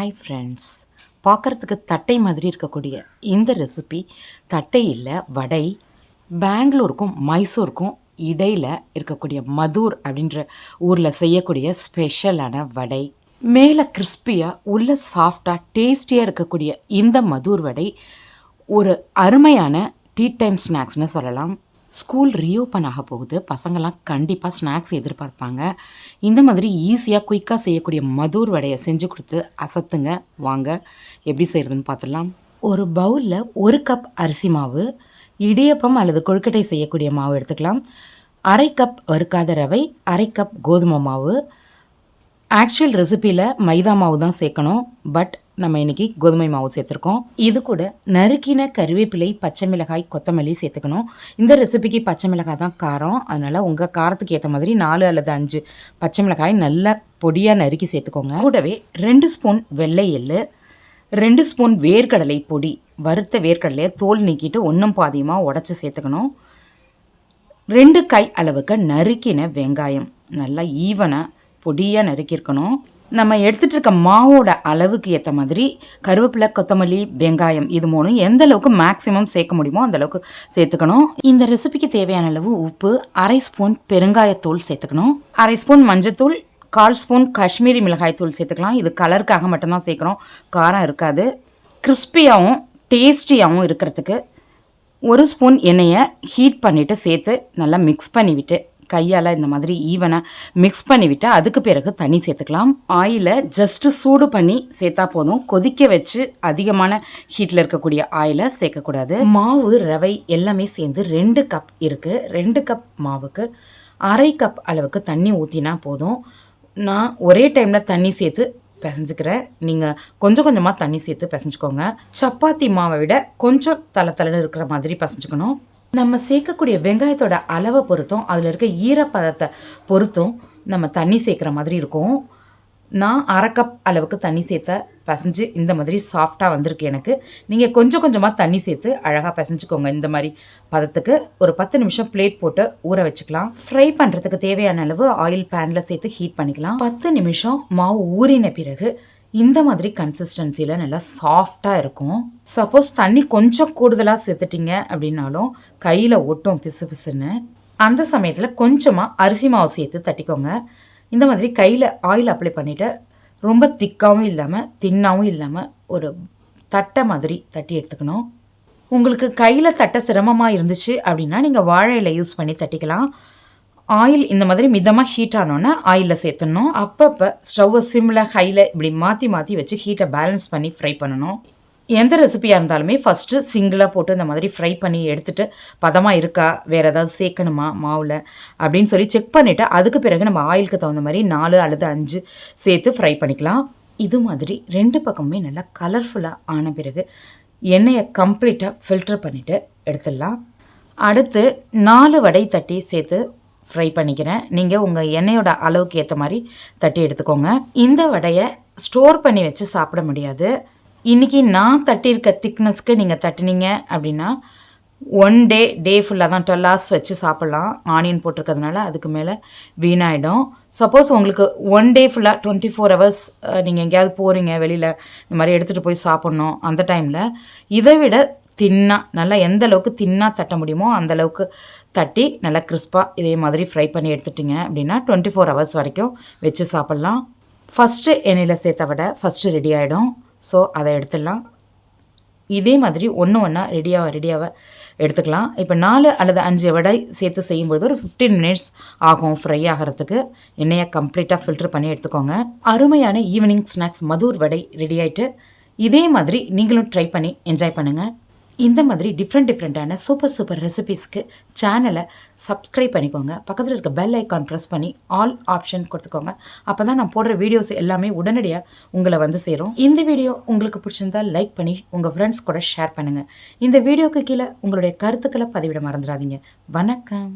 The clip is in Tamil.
ஹாய் ஃப்ரெண்ட்ஸ் பார்க்குறதுக்கு தட்டை மாதிரி இருக்கக்கூடிய இந்த ரெசிபி தட்டை இல்லை வடை பெங்களூருக்கும் மைசூருக்கும் இடையில் இருக்கக்கூடிய மதூர் அப்படின்ற ஊரில் செய்யக்கூடிய ஸ்பெஷலான வடை. மேலே கிறிஸ்பியாக உள்ள சாஃப்டாக டேஸ்டியாக இருக்கக்கூடிய இந்த மதூர் வடை ஒரு அருமையான டீ டைம் ஸ்நாக்ஸ்னு சொல்லலாம். ஸ்கூல் ரீஓப்பன் ஆக போகுது. பசங்கள்லாம் கண்டிப்பாக ஸ்நாக்ஸ் எதிர்பார்ப்பாங்க. இந்த மாதிரி ஈஸியாக குயிக்காக செய்யக்கூடிய மதுர் வடையை செஞ்சு கொடுத்து அசத்துங்க. வாங்க எப்படி செய்கிறதுன்னு பார்த்துடலாம். ஒரு பவுலில் ஒரு கப் அரிசி மாவு இடியப்பம் அல்லது கொழுக்கட்டை செய்யக்கூடிய மாவு எடுத்துக்கலாம். அரை கப் வறுக்காத ரவை அரை கப் கோதுமை மாவு ஆக்சுவல் ரெசிப்பியில் மைதா மாவு தான் சேர்க்கணும். பட் நம்ம இன்னைக்கு கோதுமை மாவு சேர்த்துருக்கோம். இது கூட நறுக்கின கருவேப்பிலை பச்சை மிளகாய் கொத்தமல்லி சேர்த்துக்கணும். இந்த ரெசிபிக்கு பச்சை மிளகாய் தான் காரம். அதனால் உங்கள் காரத்துக்கு ஏற்ற மாதிரி நாலு அல்லது அஞ்சு பச்சை மிளகாய் நல்லா பொடியாக நறுக்கி சேர்த்துக்கோங்க. கூடவே ரெண்டு ஸ்பூன் வெள்ளை எள்ளு ரெண்டு ஸ்பூன் வேர்க்கடலை பொடி. வறுத்த வேர்க்கடலையை தோல் நீக்கிட்டு ஒன்றும் பாதியமாக உடச்சி சேர்த்துக்கணும். ரெண்டு கை அளவுக்கு நறுக்கின வெங்காயம். நல்லா ஈவனாக பொடியாக நறுக்கியிருக்கணும். நம்ம எடுத்துகிட்டு இருக்க மாவோட அளவுக்கு ஏற்ற மாதிரி கருவேப்பிலை கொத்தமல்லி வெங்காயம் இது மூணும் எந்த அளவுக்கு மேக்ஸிமம் சேர்க்க முடியுமோ அந்த அளவுக்கு சேர்த்துக்கணும். இந்த ரெசிபிக்கு தேவையான அளவு உப்பு அரை ஸ்பூன் பெருங்காயத்தூள் சேர்த்துக்கணும். அரை ஸ்பூன் மஞ்சத்தூள் கால் ஸ்பூன் காஷ்மீரி மிளகாய் தூள் சேர்த்துக்கலாம். இது கலருக்காக மட்டும்தான் சேர்க்குறோம். காரம் இருக்காது. கிறிஸ்பியாகவும் டேஸ்டியாகவும் இருக்கிறதுக்கு ஒரு ஸ்பூன் எண்ணெயை ஹீட் பண்ணிவிட்டு சேர்த்து நல்லா மிக்ஸ் பண்ணிவிட்டு கையால் இந்த மாதிரி ஈவனாக மிக்ஸ் பண்ணிவிட்டு அதுக்கு பிறகு தண்ணி சேர்த்துக்கலாம். ஆயிலை ஜஸ்ட்டு சூடு பண்ணி சேர்த்தா போதும். கொதிக்க வச்சு அதிகமான ஹீட்டில் இருக்கக்கூடிய ஆயிலை சேர்க்கக்கூடாது. மாவு ரவை எல்லாமே சேர்ந்து ரெண்டு கப் இருக்குது ரெண்டு கப் மாவுக்கு அரை கப் அளவுக்கு தண்ணி ஊற்றினா போதும். நான் ஒரே டைமில் தண்ணி சேர்த்து பிசைஞ்சுக்கிறேன். நீங்கள் கொஞ்சம் கொஞ்சமாக தண்ணி சேர்த்து பிசைஞ்சுக்கோங்க. சப்பாத்தி மாவை விட கொஞ்சம் தலை தலைன்னு இருக்கிற மாதிரி பிசைஞ்சுக்கணும். நம்ம சேர்க்கக்கூடிய வெங்காயத்தோட அளவை பொறுத்தும் அதில் இருக்க ஈரப்பதத்தை பொறுத்தும் நம்ம தண்ணி சேர்க்குற மாதிரி இருக்கும். நான் அரை கப் அளவுக்கு தண்ணி சேர்த்த பசைஞ்சு இந்த மாதிரி சாஃப்டாக வந்திருக்கு எனக்கு. நீங்கள் கொஞ்சம் கொஞ்சமாக தண்ணி சேர்த்து அழகாக பசைஞ்சுக்கோங்க. இந்த மாதிரி பதத்துக்கு ஒரு பத்து நிமிஷம் பிளேட் போட்டு ஊற வச்சுக்கலாம். ஃப்ரை பண்ணுறதுக்கு தேவையான அளவு ஆயில் பேனில் சேர்த்து ஹீட் பண்ணிக்கலாம். பத்து நிமிஷம் மாவு ஊறின பிறகு இந்த மாதிரி கன்சிஸ்டன்சியில் நல்லா சாஃப்டாக இருக்கும். சப்போஸ் தண்ணி கொஞ்சம் கூடுதலாக சேர்த்துட்டிங்க அப்படின்னாலும் கையில் ஒட்டும் பிசு பிசுன்னு. அந்த சமயத்தில் கொஞ்சமாக அரிசி மாவு சேர்த்து தட்டிக்கோங்க. இந்த மாதிரி கையில் ஆயில் அப்ளை பண்ணிவிட்டு ரொம்ப திக்காகவும் இல்லாமல் தின்னாகவும் இல்லாமல் ஒரு தட்டை மாதிரி தட்டி எடுத்துக்கணும். உங்களுக்கு கையில் தட்ட சிரமமாக இருந்துச்சு அப்படின்னா நீங்கள் வாழை இலை யூஸ் பண்ணி தட்டிக்கலாம். ஆயில் இந்த மாதிரி மிதமாக ஹீட் ஆனோன்னே ஆயிலில் சேர்த்துடணும். அப்பப்போ ஸ்டவ்வை சிம்மில் ஹையில் இப்படி மாற்றி மாற்றி வச்சு ஹீட்டை பேலன்ஸ் பண்ணி ஃப்ரை பண்ணணும். எந்த ரெசிபியாக இருந்தாலுமே ஃபஸ்ட்டு சிங்கிளாக போட்டு இந்த மாதிரி ஃப்ரை பண்ணி எடுத்துகிட்டு பதமாக இருக்கா வேறு ஏதாவது சேர்க்கணுமா மாவில் அப்படின்னு சொல்லி செக் பண்ணிவிட்டு அதுக்கு பிறகு நம்ம ஆயிலுக்கு தகுந்த மாதிரி நாலு அல்லது அஞ்சு சேர்த்து ஃப்ரை பண்ணிக்கலாம். இது மாதிரி ரெண்டு பக்கமுமே நல்லா கலர்ஃபுல்லாக ஆன பிறகு எண்ணெயை கம்ப்ளீட்டாக ஃபில்டர் பண்ணிவிட்டு எடுத்துடலாம். அடுத்து நாலு வடை தட்டி சேர்த்து ஃப்ரை பண்ணிக்கிறேன். நீங்கள் உங்கள் எண்ணெயோட அளவுக்கு ஏற்ற மாதிரி தட்டி எடுத்துக்கோங்க. இந்த வடையை ஸ்டோர் பண்ணி வச்சு சாப்பிட முடியாது. இன்றைக்கி நான் தட்டியிருக்க திக்னஸ்க்கு நீங்கள் தட்டினீங்க அப்படின்னா ஒன் டே டே ஃபுல்லாக தான் டுவெல் ஹவர்ஸ் வச்சு சாப்பிட்லாம். ஆனியன் போட்டிருக்கிறதுனால அதுக்கு மேலே வீணாயிடும். சப்போஸ் உங்களுக்கு ஒன் டே ஃபுல்லாக டுவெண்ட்டி ஃபோர் ஹவர்ஸ் நீங்கள் எங்கேயாவது போகிறீங்க வெளியில் இந்த மாதிரி எடுத்துகிட்டு போய் சாப்பிட்ணும் அந்த டைமில் இதை விட தின்னாக நல்லா எந்த அளவுக்கு தின்னாக தட்ட முடியுமோ அந்த அளவுக்கு தட்டி நல்லா கிறிஸ்பாக இதே மாதிரி ஃப்ரை பண்ணி எடுத்துட்டிங்க அப்படின்னா டுவெண்ட்டி ஃபோர் ஹவர்ஸ் வரைக்கும் வச்சு சாப்பிட்லாம். ஃபஸ்ட்டு எண்ணெயில் சேர்த்த விட ஃபஸ்ட்டு ரெடி ஆகிடும் ஸோ அதை எடுத்துடலாம். இதே மாதிரி ஒன்று ஒன்றா ரெடியாக ரெடியாக எடுத்துக்கலாம். இப்போ நாலு அல்லது அஞ்சு வடை சேர்த்து செய்யும்போது ஒரு ஃபிஃப்டீன் மினிட்ஸ் ஆகும் ஃப்ரை ஆகிறதுக்கு. எண்ணெயை கம்ப்ளீட்டாக ஃபில்டர் பண்ணி எடுத்துக்கோங்க. அருமையான evening snacks Maddur vada ready ஆகிட்டு இதே மாதிரி நீங்களும் ட்ரை பண்ணி என்ஜாய் பண்ணுங்கள் இந்த மாதிரி டிஃப்ரெண்ட் டிஃப்ரெண்ட்டான சூப்பர் சூப்பர் ரெசிபீஸ்க்கு சேனலை சப்ஸ்கிரைப் பண்ணிக்கோங்க. பக்கத்தில் இருக்க பெல் ஐக்கான் ப்ரெஸ் பண்ணி ஆல் ஆப்ஷன் கொடுத்துக்கோங்க. அப்போ தான் நான் போடுற வீடியோஸ் எல்லாமே உடனடியாக உங்களை வந்து சேரும். இந்த வீடியோ உங்களுக்கு பிடிச்சிருந்தால் லைக் பண்ணி உங்கள் ஃப்ரெண்ட்ஸ் கூட ஷேர் பண்ணுங்கள் இந்த வீடியோக்கு கீழே உங்களுடைய கருத்துக்களை பதிவிட மறந்துடாதீங்க. வணக்கம்.